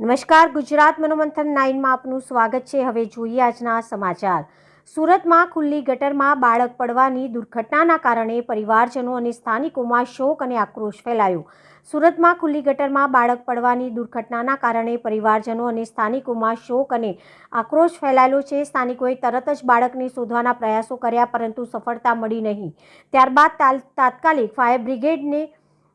નમસ્કાર, ગુજરાત મનોમંથન નાઇનમાં આપનું સ્વાગત છે. હવે જોઈએ આજના સમાચાર. સુરતમાં ખુલ્લી ગટરમાં બાળક પડવાની દુર્ઘટનાના કારણે પરિવારજનો અને સ્થાનિકોમાં શોક અને આક્રોશ ફેલાયો. સુરતમાં ખુલ્લી ગટરમાં બાળક પડવાની દુર્ઘટનાના કારણે પરિવારજનો અને સ્થાનિકોમાં શોક અને આક્રોશ ફેલાયેલો છે. સ્થાનિકોએ તરત જ બાળકને શોધવાના પ્રયાસો કર્યા, પરંતુ સફળતા મળી નહીં. ત્યારબાદ તાત્કાલિક ફાયર બ્રિગેડને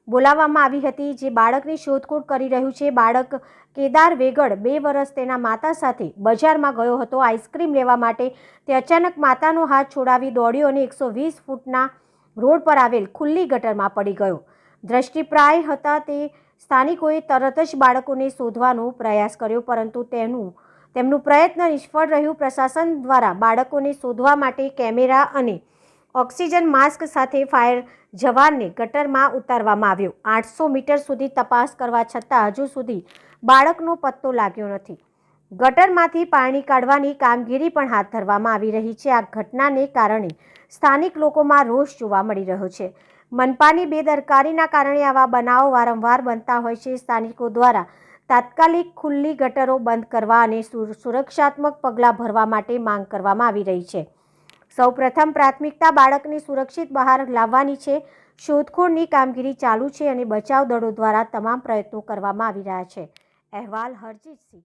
બોલાવવામાં આવી હતી જે બાળકની શોધખોળ કરી રહ્યું છે. બાળક કેદાર વેગડ બે વર્ષ તેના માતા સાથે બજારમાં ગયો હતો. આઈસ્ક્રીમ લેવા માટે તે અચાનક માતાનો હાથ છોડાવી દોડ્યો અને એકસો વીસ ફૂટના રોડ પર આવેલ ખુલ્લી ગટરમાં પડી ગયો. દ્રષ્ટિપ્રાય હતા તે સ્થાનિકોએ તરત જ બાળકોને શોધવાનો પ્રયાસ કર્યો, પરંતુ તેનું, તેમનું પ્રયત્ન નિષ્ફળ રહ્યું. પ્રશાસન દ્વારા બાળકોને શોધવા માટે કેમેરા અને ઓક્સિજન માસ્ક સાથે ફાયર જવાનને ગટરમાં ઉતારવામાં આવ્યો. આઠસો મીટર સુધી તપાસ કરવા છતાં હજુ સુધી બાળકનો પત્તો લાગ્યો નથી. ગટરમાંથી પાણી કાઢવાની કામગીરી પણ હાથ ધરવામાં આવી રહી છે. આ ઘટનાને કારણે સ્થાનિક લોકોમાં રોષ જોવા મળી રહ્યો છે. મનપાની બેદરકારીના કારણે આવા બનાવો વારંવાર બનતા હોય છે. સ્થાનિકો દ્વારા તાત્કાલિક ખુલ્લી ગટરો બંધ કરવા અને સુર- સુરક્ષાત્મક પગલાં ભરવા માટે માંગ કરવામાં આવી રહી છે. સૌપ્રથમ પ્રાથમિકતા બાળકને સુરક્ષિત બહાર લાવવાની છે. શોધખોળની કામગીરી ચાલુ છે અને બચાવ દળો દ્વારા તમામ પ્રયત્નો કરવામાં આવી રહ્યા છે. અહેવાલ હરજીત સિંહ